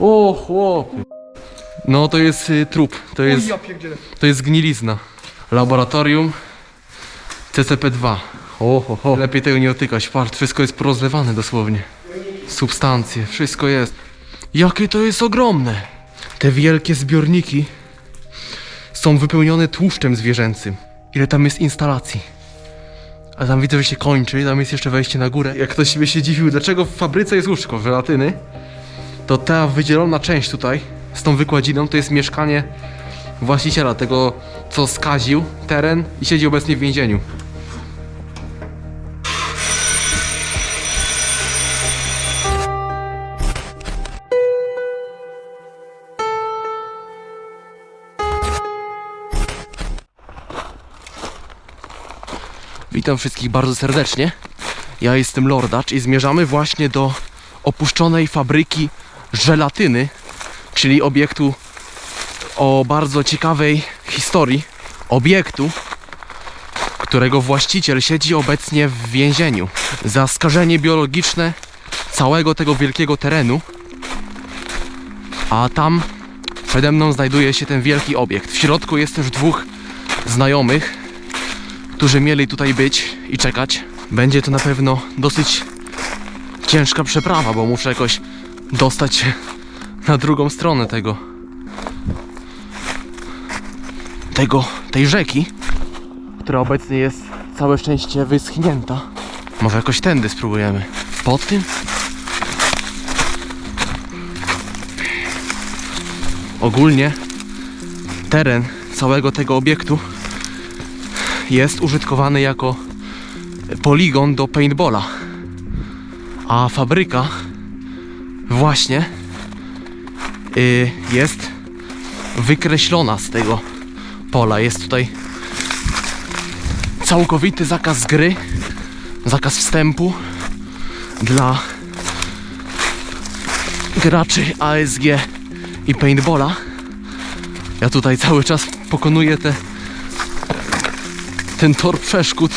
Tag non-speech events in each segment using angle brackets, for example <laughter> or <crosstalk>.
O, chłopie. No to jest y, trup, to jest, ja pierdzielę. to jest gnilizna. Laboratorium CCP2. O, ho, ho. Lepiej tego nie dotykać. Patrz, wszystko jest porozlewane dosłownie. Substancje, wszystko jest. Jakie to jest ogromne! Te wielkie zbiorniki są wypełnione tłuszczem zwierzęcym. Ile tam jest instalacji? A tam widzę, że się kończy, tam jest jeszcze wejście na górę. Jak ktoś by się dziwił, dlaczego w fabryce jest łóżko żelatyny, to ta wydzielona część tutaj z tą wykładziną to jest mieszkanie właściciela tego, co skaził teren i siedzi obecnie w więzieniu. Witam wszystkich bardzo serdecznie. Ja jestem Lordacz i zmierzamy właśnie do opuszczonej fabryki żelatyny, czyli obiektu o bardzo ciekawej historii. Obiektu, którego właściciel siedzi obecnie w więzieniu za skażenie biologiczne całego tego wielkiego terenu. A tam przede mną znajduje się ten wielki obiekt. W środku jest też dwóch znajomych, którzy mieli tutaj być i czekać. Będzie to na pewno dosyć ciężka przeprawa, bo muszę jakoś dostać się na drugą stronę tego tego, tej rzeki, która obecnie jest całe szczęście wyschnięta. Może jakoś tędy spróbujemy. Pod tym? Ogólnie teren całego tego obiektu jest użytkowany jako poligon do paintballa. A fabryka właśnie y, jest wykreślona z tego pola. Jest tutaj całkowity zakaz gry, zakaz wstępu dla graczy ASG i paintballa. Ja tutaj cały czas pokonuję te ten tor przeszkód.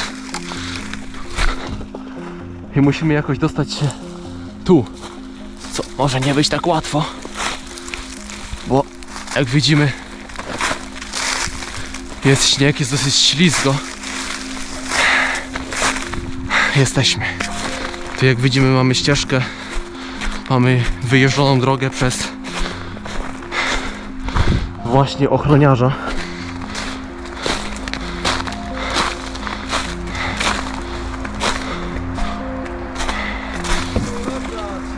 I musimy jakoś dostać się tu. Co może nie być tak łatwo. Bo jak widzimy jest śnieg, jest dosyć ślizgo. Jesteśmy. Tu jak widzimy mamy ścieżkę. Mamy wyjeżdżoną drogę przez właśnie ochroniarza.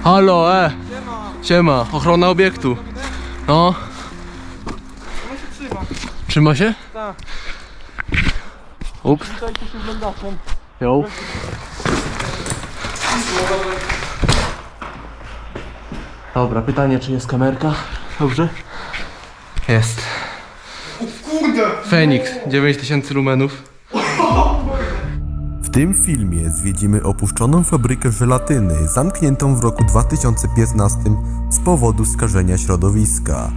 Halo, e! Siema, ochrona obiektu. No, się trzyma. trzyma się? Tak. Ups, Witajcie się oglądaczem. jo. Dobra, pytanie, czy jest kamerka? Dobrze? Jest. Kurde! Fenix, 9000 lumenów. Tym filmie zwiedzimy opuszczoną fabrykę żelatyny zamkniętą w roku 2015 z powodu skażenia środowiska.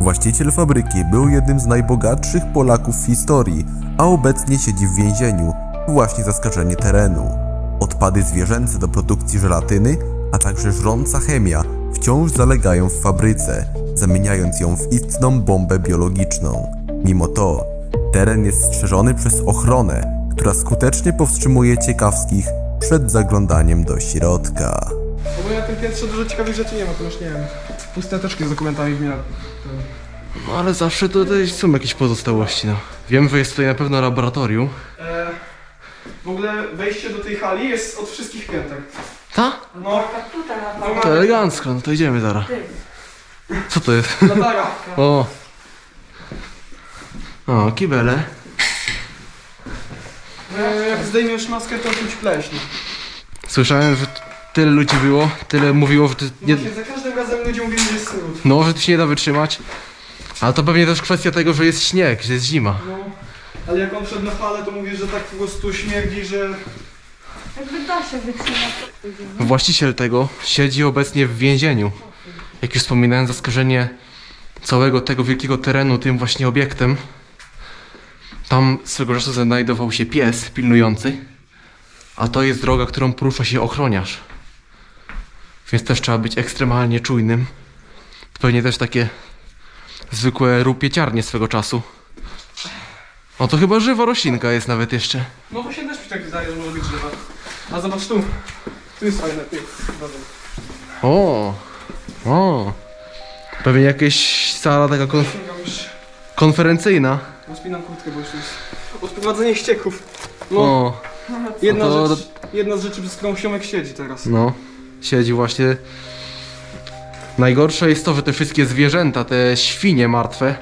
Właściciel fabryki był jednym z najbogatszych Polaków w historii, a obecnie siedzi w więzieniu właśnie za skażenie terenu. Odpady zwierzęce do produkcji żelatyny, a także żrąca chemia wciąż zalegają w fabryce, zamieniając ją w istną bombę biologiczną. Mimo to, teren jest strzeżony przez ochronę, która skutecznie powstrzymuje ciekawskich przed zaglądaniem do środka. No bo na tym piętrze dużo ciekawych rzeczy nie ma, to już nie wiem. Puste teczki z dokumentami w miarę. No ale zawsze tutaj są jakieś pozostałości, no. Wiem, że jest tutaj na pewno laboratorium. E, w ogóle wejście do tej hali jest od wszystkich piętek. Ta? No, To elegancko, no to idziemy zaraz. Co to jest? latara. <laughs> O! O, kibele. Jak zdejmiesz maskę, to czuć pleśń. Słyszałem, że tyle ludzi było, tyle mówiło, że to nie, Właśnie za każdym razem ludzie mówili, że jest smród. no, że to się nie da wytrzymać. Ale to pewnie też kwestia tego, że jest śnieg, że jest zima. No, ale jak on wszedł na falę, to mówi, że tak po prostu śmierdzi, że... Jakby da się wytrzymać. Właściciel tego siedzi obecnie w więzieniu. Jak już wspominałem, za skażenie całego tego wielkiego terenu tym właśnie obiektem. Tam swego czasu znajdował się pies pilnujący, a to jest droga, którą porusza się ochroniarz. Więc też trzeba być ekstremalnie czujnym, Pewnie też takie zwykłe rupieciarnie swego czasu. O, to chyba żywa roślinka jest nawet jeszcze. No właśnie też mi tak wydaje, że może być drzewa. A zobacz tu. Tu jest fajne, ty. O, o. Pewnie jakaś sala taka kon Sięgam Rozpinam kurtkę, bo już jest odprowadzenie ścieków. No, O, jedna, no to- rzecz, jedna z rzeczy, przez którą Siomek siedzi teraz. no. Siedzi właśnie. Najgorsze jest to, że te wszystkie zwierzęta, te świnie martwe,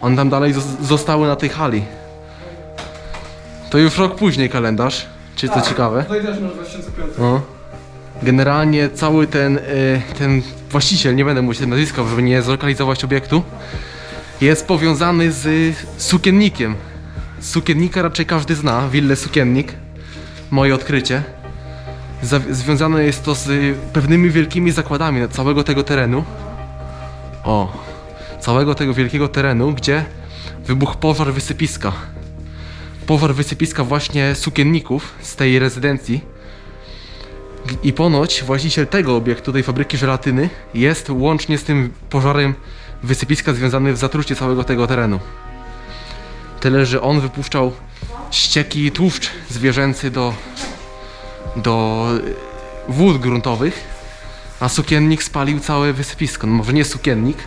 one tam dalej zos- zostały na tej hali. To już rok później kalendarz. Czy to Tak, ciekawe? Tutaj też masz 2005. No. Generalnie cały ten, y, ten właściciel, nie będę mówić tego nazwiska, żeby nie zlokalizować obiektu, jest powiązany z sukiennikiem. Sukiennika raczej każdy zna, willę Sukiennik. Moje odkrycie. Związane jest to z pewnymi wielkimi zakładami całego tego terenu. O, całego tego wielkiego terenu, gdzie wybuchł pożar wysypiska. Pożar wysypiska właśnie sukienników z tej rezydencji. I ponoć właściciel tego obiektu, tej fabryki żelatyny, jest łącznie z tym pożarem wysypiska związany w zatrucie całego tego terenu. Tyle, że on wypuszczał ścieki i tłuszcz zwierzęcy do, do wód gruntowych, a sukiennik spalił całe wysypisko. No może nie sukiennik,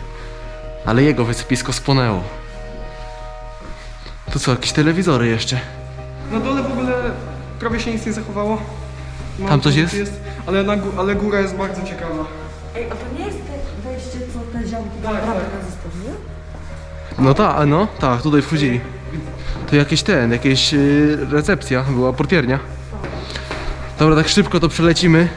ale jego wysypisko spłonęło. To co, jakieś telewizory jeszcze? Na dole w ogóle prawie się nic nie zachowało. Mało Tam coś co jest? ale, na gó- ale góra jest bardzo ciekawa. Ej, a to nie jest te wejście, co te ziomki Tak, tak, tak. tak. zostawiły? No tak, no tak, tutaj wchodzili. To jakieś ten, jakieś yy, recepcja była, portiernia. Dobra, tak szybko to przelecimy.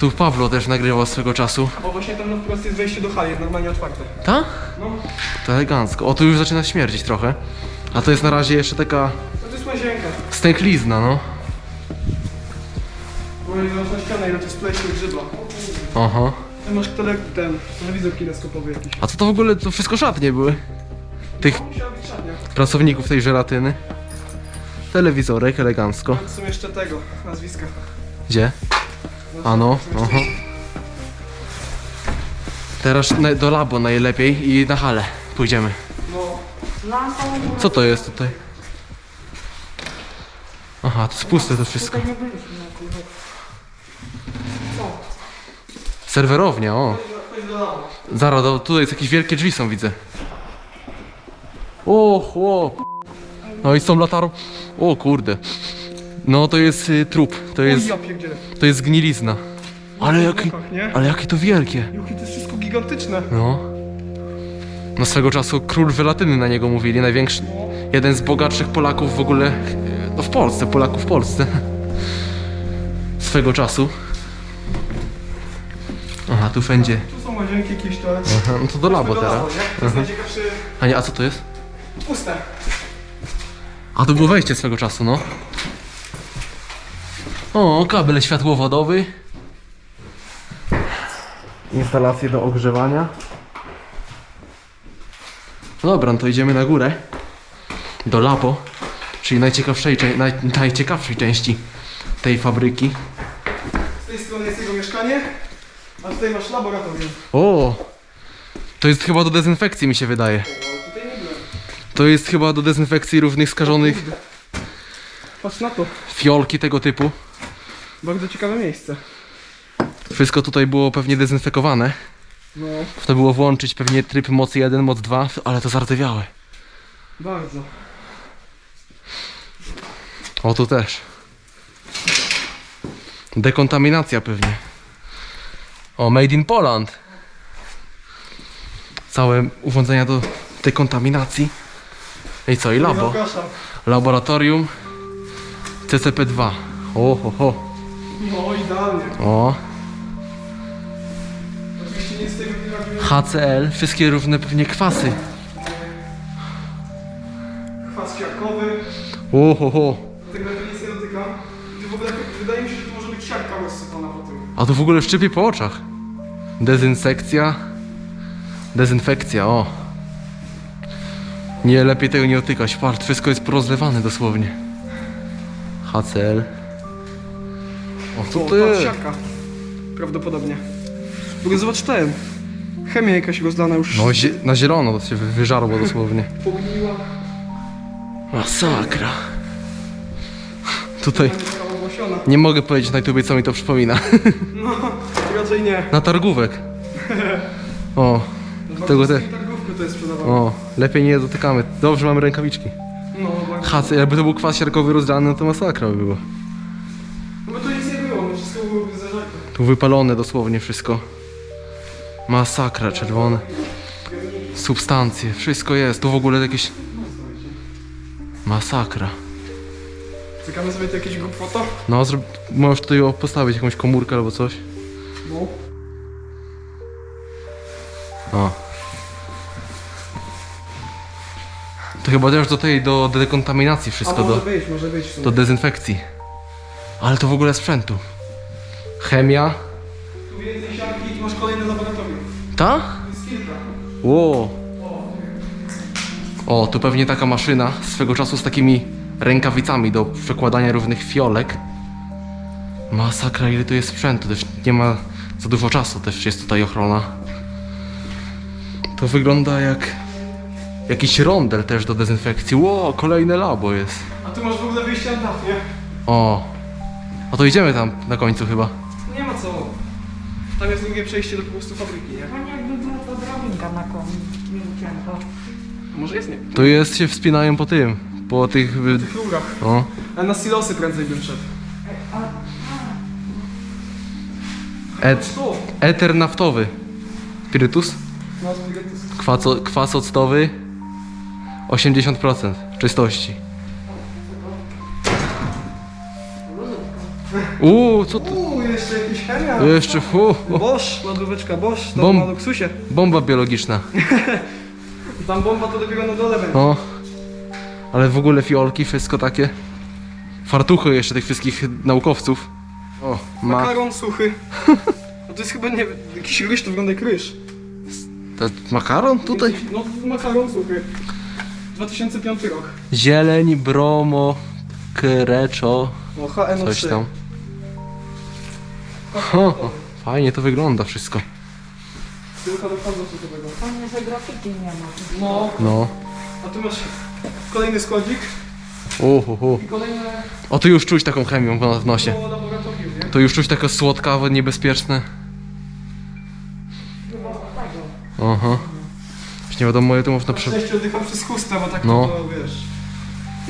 Tu Pawlo też nagrywał swego czasu. Bo właśnie tam na wprost jest wejście do hali, normalnie otwarte. Ta? No, To elegancko. O, tu już zaczyna śmierdzić trochę. A to jest na razie jeszcze taka to jest łazienka. stęklizna, no. Na ścianę, ile to pleśń grzyba. Aha. Ty masz tele, ten telewizor kineskopowy jakiś. A co to w ogóle, to wszystko szatnie były? Tych Musiała być szatnia. pracowników tej żelatyny. Telewizorek, elegancko. Są jeszcze tego, nazwiska. Gdzie? A no, aha. Teraz na, do labo najlepiej i na halę pójdziemy. No, Co to jest tutaj? Aha, to jest puste to wszystko. tutaj nie byliśmy na. Serwerownia, o. Zaraz, do, tutaj jest jakieś wielkie drzwi są, widzę. O, chłop. No i są latarą. O kurde. No to jest y, trup, to jest, Oj, ja pierdzielę. to jest gnilizna. Ale jaki, Nie? ale jakie to wielkie. To jest wszystko gigantyczne. No. No swego czasu król żelatyny na niego mówili, największy, jeden z bogatszych Polaków w ogóle, no w Polsce, Polaków w Polsce. <laughs> Swego czasu. Aha, tu wszędzie. Tu są łazienki, jakieś toalety. Aha, no to do labo Do teraz. labo, nie? To jest najciekawszy... A nie, a co to jest? Puste. A to było wejście swego czasu, no. O, kabel światłowodowy. Instalacje do ogrzewania. No dobra, no to idziemy na górę. Do labo, czyli najciekawszej, naj, najciekawszej części tej fabryki. Z tej strony jest jego mieszkanie, a tutaj masz laboratorium. O! To jest chyba do dezynfekcji mi się wydaje. O, tutaj nie byłem. To jest chyba do dezynfekcji różnych skażonych Patrz na to. fiolki tego typu. Bardzo ciekawe miejsce. Wszystko tutaj było pewnie dezynfekowane. No, To było włączyć pewnie tryb mocy 1, moc 2, ale to zardzewiałe. bardzo. O, tu też. Dekontaminacja pewnie. O, made in Poland. Całe urządzenia do dekontaminacji. I co, i labo. Laboratorium CCP2. O, ho, ho. No, idealnie. O, Oczywiście nic z tego nie robimy. HCl, wszystkie różne pewnie kwasy. Kwas siarkowy. O, ho, ho. Tego nic nie dotykam. Ty w ogóle, wydaje mi się, że siarka rozsypana po tym. A tu w ogóle szczypie po oczach. Dezynsekcja. Dezynfekcja, o. Nie, lepiej tego nie dotykać. Patrz, wszystko jest porozlewane dosłownie. HCl. O, co to jest? siarka. Prawdopodobnie. W ogóle zobacz ten. Chemia jakaś rozlana już. No zie- na zielono to się wy- wyżarło dosłownie. <laughs> Pogniła. Masakra. Tutaj Nie mogę powiedzieć na YouTubie co mi to przypomina. <laughs> No, raczej nie. Na targówek. <laughs> O, tego te... Targówkę to jest sprzedawane. O, lepiej nie dotykamy. Dobrze mamy rękawiczki. No, bardzo. Hacy, jakby to był kwas siarkowy rozdzielany, no to masakra by było. No bo to nic nie było, no wszystko było zażarte. Tu wypalone dosłownie wszystko. Masakra, czerwone. Substancje, wszystko jest. Tu w ogóle jakieś... Masakra. Czekamy sobie tu jakieś grup foto? No, zrób... możesz tutaj o- postawić jakąś komórkę albo coś. No. O. To chyba też do tej, do dekontaminacji A wszystko, może do, być, może być w sumie. do dezynfekcji. Ale to w ogóle sprzętu. Chemia. Tu więcej siarki i masz kolejne laboratorium. Ta? Jest kilka. Ło. O, tu pewnie taka maszyna swego czasu z takimi rękawicami do przekładania różnych fiolek. Masakra, ile tu jest sprzętu, też nie ma za dużo czasu, też jest tutaj ochrona. To wygląda jak jakiś rondel też do dezynfekcji. Ło, kolejne labo jest. A tu masz w ogóle wyjście na dach, nie? O, a to idziemy tam na końcu chyba. Nie ma co. Tam jest drugie przejście do po prostu fabryki, nie? Fajnie jakby była ta drabinka na koniu. A może jest nie? Tu jest, się wspinają po tym, po tych... W tych rurach. O, A na silosy prędzej bym szedł. et, eter naftowy. Spirytus? No, spirytus. Kwas, kwas octowy 80% czystości. Uuu, co to? Uuu, jeszcze jakieś chemia. Jeszcze fu, Bosch, lodóweczka Bosch, to Bom- na luksusie. bomba biologiczna. <laughs> Tam bomba to dopiero na dole będzie. Ale w ogóle fiolki, wszystko takie. Fartuchy jeszcze tych wszystkich naukowców. O, ma, Makaron suchy. No <laughs> to jest chyba nie jakiś ryż, to wygląda jak ryż. to makaron tutaj? No makaron suchy. 2005 rok. Zieleń, bromo, kreczo, O, HNO3. coś tam. Ho, ho, fajnie to wygląda wszystko. Tylko do wchodu suchowego. Fajnie, że grafiki nie ma. No, No. A tu masz kolejny składzik Uhuhu. i kolejne O, tu już czuć taką chemią w w nosie. no, laboratorium, nie? To już czuć takie słodkawe, niebezpieczne. Aha. Już nie wiadomo, ile tu można prze... Szczęście oddycham przez chustę, bo tak No. to wiesz.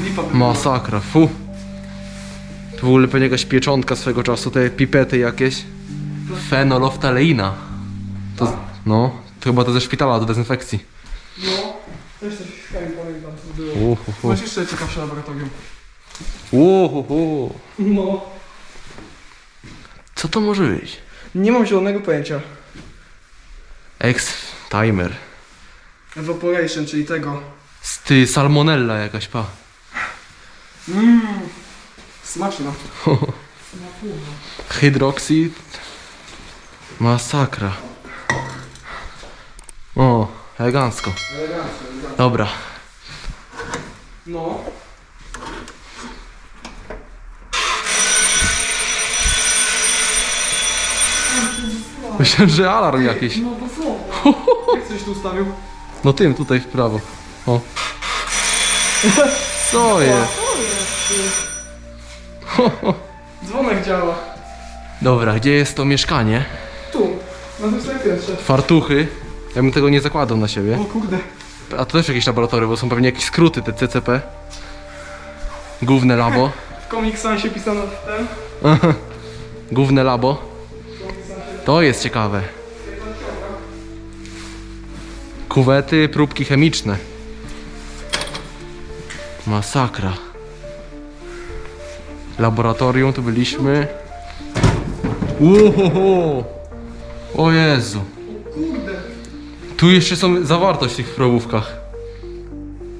Lipa by była. Masakra, fu. Tu w ogóle pewnie jakaś pieczątka swego czasu, te pipety jakieś. Fenoloftaleina. To, no, to chyba to ze szpitala do dezynfekcji. No, też coś w chemii pamiętam, co było. Uhuhu. Masz jeszcze ciekawsze laboratorium. Uhuhu. No. Co to może być? Nie mam zielonego pojęcia. Ex-timer. Evaporation, czyli tego. Z Ty, salmonella jakaś, pa. Mmm. Smaczno. Hydroxid. Masakra. O, elegancko. Elegancko, elegancko. Dobra. No. Myślałem, że alarm jakiś. No dosłownie. <laughs> Jak coś tu ustawił? No tym, tutaj w prawo. O. <laughs> Co jest? <laughs> Dzwonek działa. Dobra, gdzie jest to mieszkanie? Tu. Na tym samym piętrze. Fartuchy. Ja bym tego nie zakładał na siebie. O kurde. A to też jakieś laboratoria, bo są pewnie jakieś skróty, te CCP. Główne labo. <laughs> W Comic Sansie pisano ten. Główne labo. To jest ciekawe. Kuwety, próbki chemiczne. Masakra. Laboratorium, tu byliśmy. Uhoho. O Jezu. Tu jeszcze są zawartość w tych probówkach.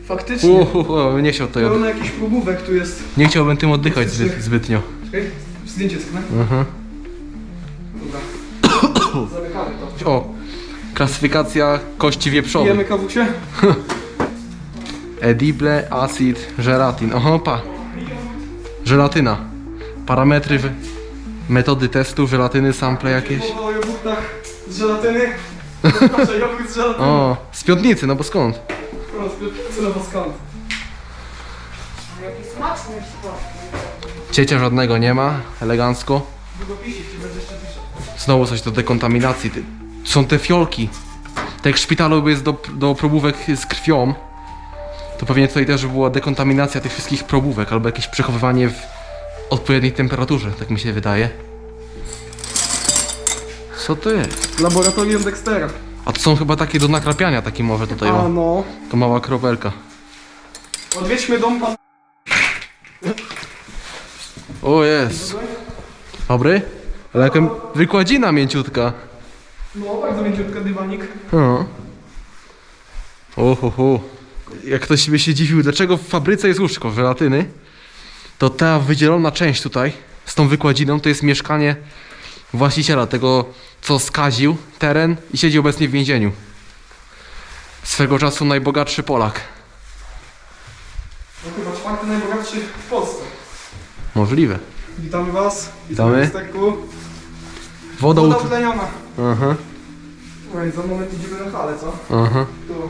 Faktycznie. Uhoho, nie chciał tutaj od... Pełno jakichś próbówek tu jest. Nie chciałbym tym oddychać zbyt, zbytnio. Czekaj, zdjęcie sknę. Mhm. Dobra. <coughs> Zamykamy to. O, klasyfikacja kości wieprzowej. Pijemy kawusie? <laughs> Edible, acid, żelatin. Oho, pa. Żelatyna. Parametry w... Metody testu, żelatyny, sample jakieś. Mowa o jogurtach z żelatyny. <laughs> O, z piątnicy, no bo skąd? O, z no bo skąd? Jaki smaczny sport. Ciecia żadnego nie ma, elegancko. Znowu coś do dekontaminacji. Są te fiolki. Tak jak w szpitalu jest do, do probówek z krwią, to pewnie tutaj też była dekontaminacja tych wszystkich probówek albo jakieś przechowywanie w odpowiedniej temperaturze, tak mi się wydaje. Co to jest? Laboratorium Dextera. A to są chyba takie do nakrapiania, takie może tutaj A o. no. To mała kropelka. Odwiedźmy dom pan... O jest. Dobry? Ale jaka wykładzina mięciutka. No, bardzo mięciutka dywanik. O. Ohoho. Jak ktoś by się dziwił, dlaczego w fabryce jest łóżko żelatyny, to ta wydzielona część tutaj z tą wykładziną to jest mieszkanie właściciela tego, co skaził teren i siedzi obecnie w więzieniu. Swego czasu najbogatszy Polak. No chyba czwarty najbogatszy w Polsce. Możliwe. Witamy was. Witamy. Woda Woda ut... utleniona. Aha, Oj, za moment idziemy na halę, co? aha. Tu. Tu.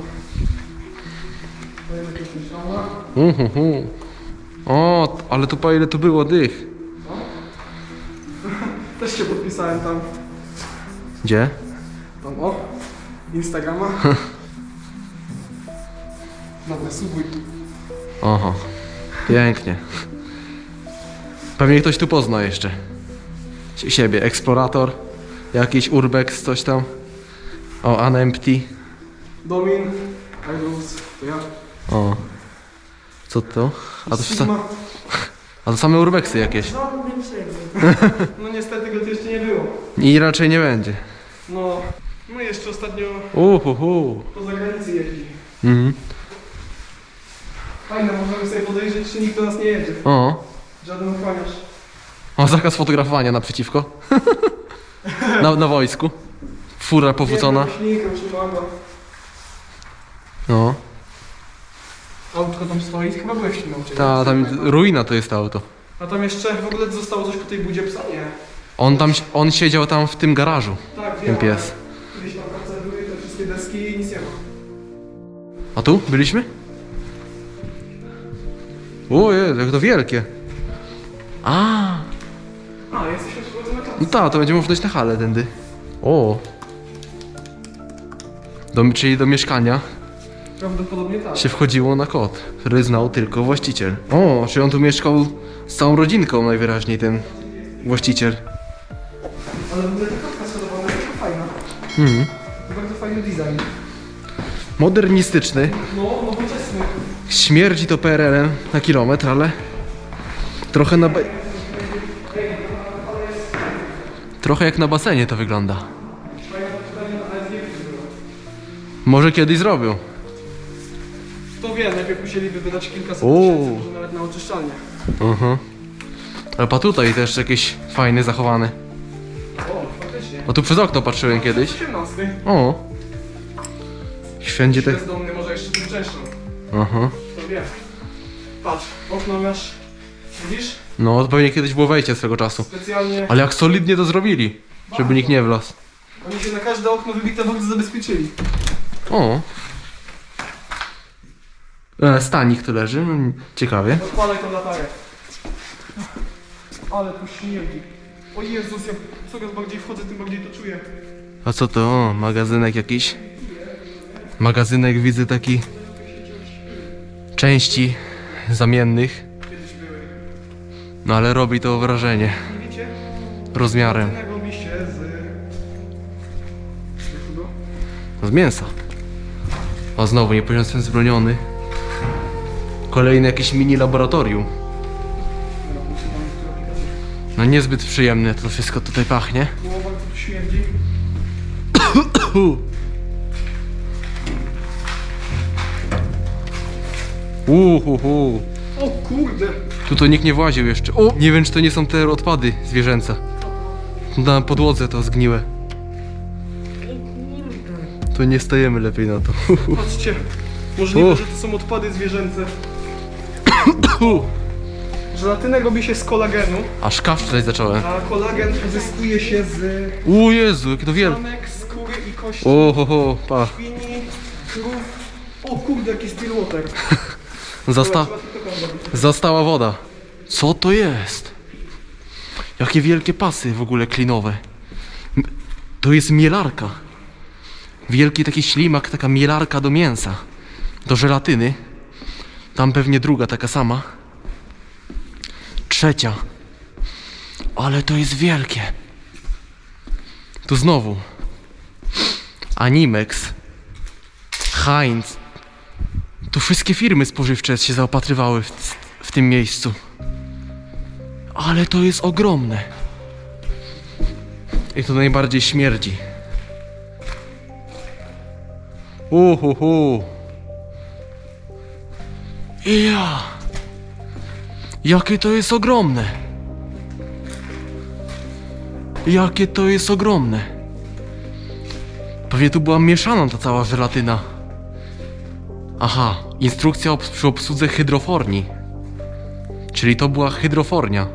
Uhuhu. O, ale po ile to było dych. <laughs> Też się podpisałem tam. Gdzie? Tam o. Instagrama. <laughs> Dobra, subuj. Oho. Pięknie. Pewnie ktoś tu pozna jeszcze. Sie- Siebie. Eksplorator. Jakiś urbex, coś tam. O, unempty. Domin. Igus. To ja. O. Co to? A to, sa- a to same urbexy jakieś. Synem. <laughs> No niestety go tu jeszcze nie było. I raczej nie będzie. No. No jeszcze ostatnio Uhuhu. po zagranicy jeździ. Mhm. Fajne, możemy sobie podejrzeć, czy nikt do nas nie jedzie. O. Żaden ochroniarz. O, zakaz fotografowania naprzeciwko. <laughs> Na, na wojsku. Fura powrócona. No. Autko tam stoi, chyba byłeś w tym aucie. Ta, tam ruina to jest to auto. A tam jeszcze w ogóle zostało coś po tej budzie psa? Nie. On tam, on siedział tam w tym garażu. Tak, Ten wiem. pies. ale tam prace były, te wszystkie deski i nic nie ma. A tu byliśmy? O Jezu, jak to wielkie. A, A, jesteśmy przy na no tak, to będziemy można iść na halę tędy. O. Do, czyli do mieszkania Prawdopodobnie tak. się wchodziło na kod, który znał tylko właściciel. O, czyli on tu mieszkał z całą rodzinką najwyraźniej ten właściciel. Ale w ogóle ta klatka schodowana jest fajna. Mhm. Bardzo fajny design. Modernistyczny. No, nowoczesny. Śmierdzi to PRL-em na kilometr, ale trochę na... Ba... Trochę jak na basenie to wygląda. Może kiedyś zrobią. Kto wie, najpierw musieliby wydać kilkaset Uuu. tysięcy, może nawet na oczyszczalnię. Mhm. Ale pa tutaj też jakieś fajne, zachowane. O, faktycznie. O tu przez okno patrzyłem kiedyś. 18. O. Wszędzie te... Bezdomny może jeszcze tym częstszą. Aha. Kto wie. Patrz, okno masz. Widzisz? No to pewnie kiedyś było wejście swego czasu. Specjalnie. Ale jak solidnie to zrobili. Żeby nikt nie wlazł. Oni się na każde okno wybite bardzo zabezpieczyli. O. E, stanik tu leży. Ciekawie. Odpalaj tą latarę. Ale tu śmierdzi. O Jezus, jak coraz bardziej wchodzę, tym bardziej to czuję. A co to? O, magazynek jakiś. Magazynek widzę taki części zamiennych. No ale robi to wrażenie wiecie? rozmiarem. Ten robi się z... z mięsa. O znowu nie jestem zbroniony. Kolejne jakieś mini laboratorium. No niezbyt przyjemne to wszystko tutaj pachnie. No bardzo tu śmierdzi. Uhuhu. O kurde! Tu to nikt nie właził jeszcze. O! Nie wiem czy to nie są te odpady zwierzęce. Na podłodze to zgniłe. To nie stajemy lepiej na to. Patrzcie. Możliwe, Uff. że to są odpady zwierzęce. <coughs> Żelatynę robi się z kolagenu, Aż kaszleć zacząłem. a kolagen uzyskuje się z O Jezu, jakie to wielkie. klamek, skóry i kości O, ho, ho, pa. świni, krów. O kurde, jaki Stillwater. <laughs> Zasta Trzeba tylko tam robić. zastała woda. Co to jest? Jakie wielkie pasy w ogóle klinowe. M- To jest mielarka. Wielki taki ślimak, taka mielarka do mięsa. Do żelatyny. Tam pewnie druga taka sama. Trzecia. Ale to jest wielkie. Tu znowu. Animex. Heinz. Tu wszystkie firmy spożywcze się zaopatrywały w, w tym miejscu. Ale to jest ogromne. I to najbardziej śmierdzi. Uhuhu. Ja. Jakie to jest ogromne. Jakie to jest ogromne. Pewnie tu była mieszana ta cała żelatyna. Aha, instrukcja obs- przy obsłudze hydroforni. Czyli to była hydrofornia.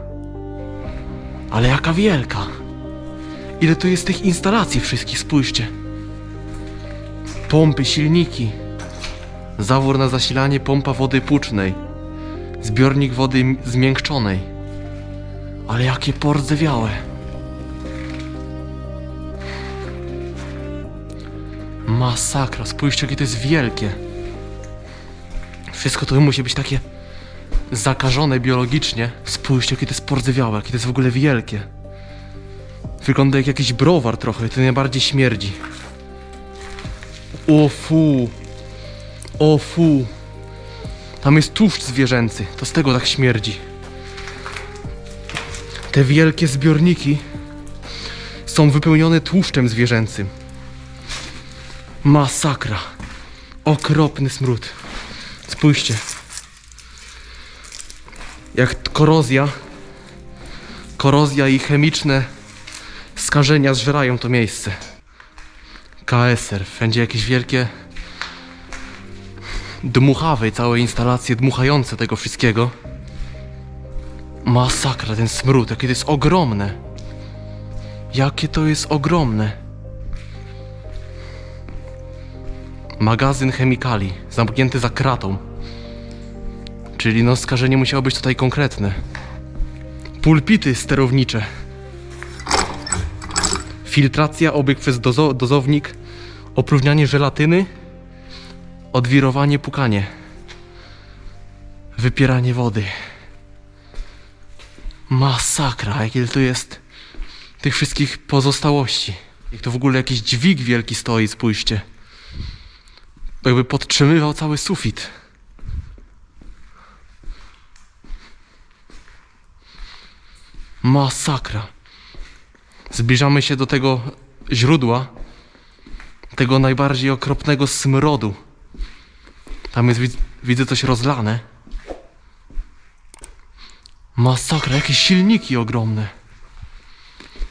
Ale jaka wielka. Ile tu jest tych instalacji wszystkich, spójrzcie. Pompy, silniki. Zawór na zasilanie, pompa wody płucznej. Zbiornik wody zmiękczonej. Ale jakie pordzewiałe. Masakra, spójrzcie jakie to jest wielkie. Wszystko to musi być takie zakażone biologicznie. Spójrzcie, jakie to jest pordzewiałe, jakie to jest w ogóle wielkie. Wygląda jak jakiś browar trochę, to najbardziej śmierdzi. O fu. O fu. Tam jest tłuszcz zwierzęcy, to z tego tak śmierdzi. Te wielkie zbiorniki są wypełnione tłuszczem zwierzęcym. Masakra. Okropny smród. Spójrzcie. Jak korozja, korozja i chemiczne skażenia zżerają to miejsce. KSR, wszędzie jakieś wielkie dmuchawe i całe instalacje dmuchające tego wszystkiego. Masakra, ten smród, jakie to jest ogromne. Jakie to jest ogromne. Magazyn chemikali, zamknięty za kratą. Czyli no skażenie musiało być tutaj konkretne. Pulpity sterownicze. Filtracja, obieg przez dozo dozownik, opróżnianie żelatyny, odwirowanie, pukanie, wypieranie wody. Masakra, jakie tu jest tych wszystkich pozostałości. Jak to w ogóle jakiś dźwig wielki stoi, spójrzcie. Jakby podtrzymywał cały sufit. Masakra. Zbliżamy się do tego źródła, tego najbardziej okropnego smrodu. Tam jest, widz- widzę coś rozlane. Masakra, jakieś silniki ogromne.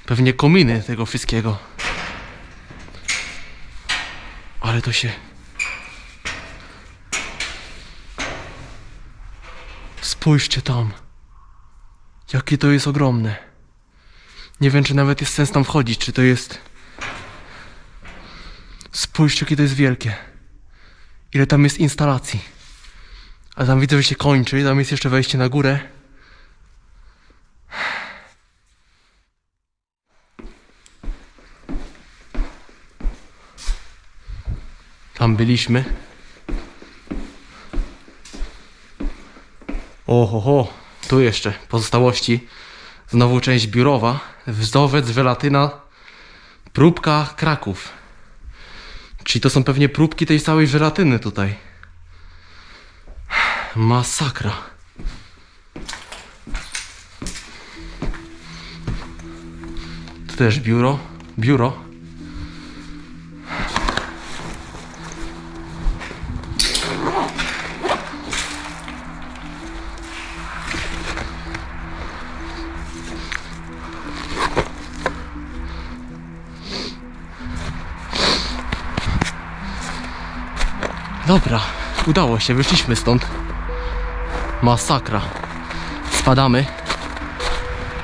Pewnie kominy tego wszystkiego. Ale to się... Spójrzcie tam. Jakie to jest ogromne. Nie wiem, czy nawet jest sens tam wchodzić, czy to jest... Spójrzcie, jakie to jest wielkie. Ile tam jest instalacji. A tam widzę, że się kończy, tam jest jeszcze wejście na górę. Tam byliśmy. Oho, tu jeszcze pozostałości. Znowu część biurowa. Wzowiec, żelatyna, próbka Kraków. Czyli to są pewnie próbki tej całej żelatyny tutaj. Masakra. Tu też biuro. Biuro. Dobra, udało się, wyszliśmy stąd. Masakra. Spadamy.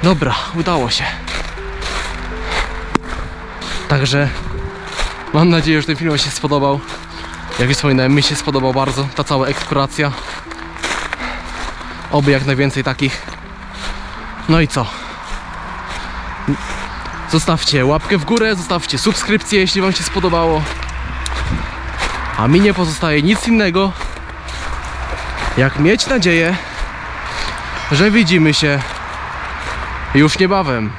Dobra, udało się. Także mam nadzieję, że ten film się spodobał. Jak już wspominałem, mi się spodobał bardzo ta cała eksploracja. Oby jak najwięcej takich. No i co? Zostawcie łapkę w górę, zostawcie subskrypcję, jeśli Wam się spodobało. A mi nie pozostaje nic innego, jak mieć nadzieję, że widzimy się już niebawem.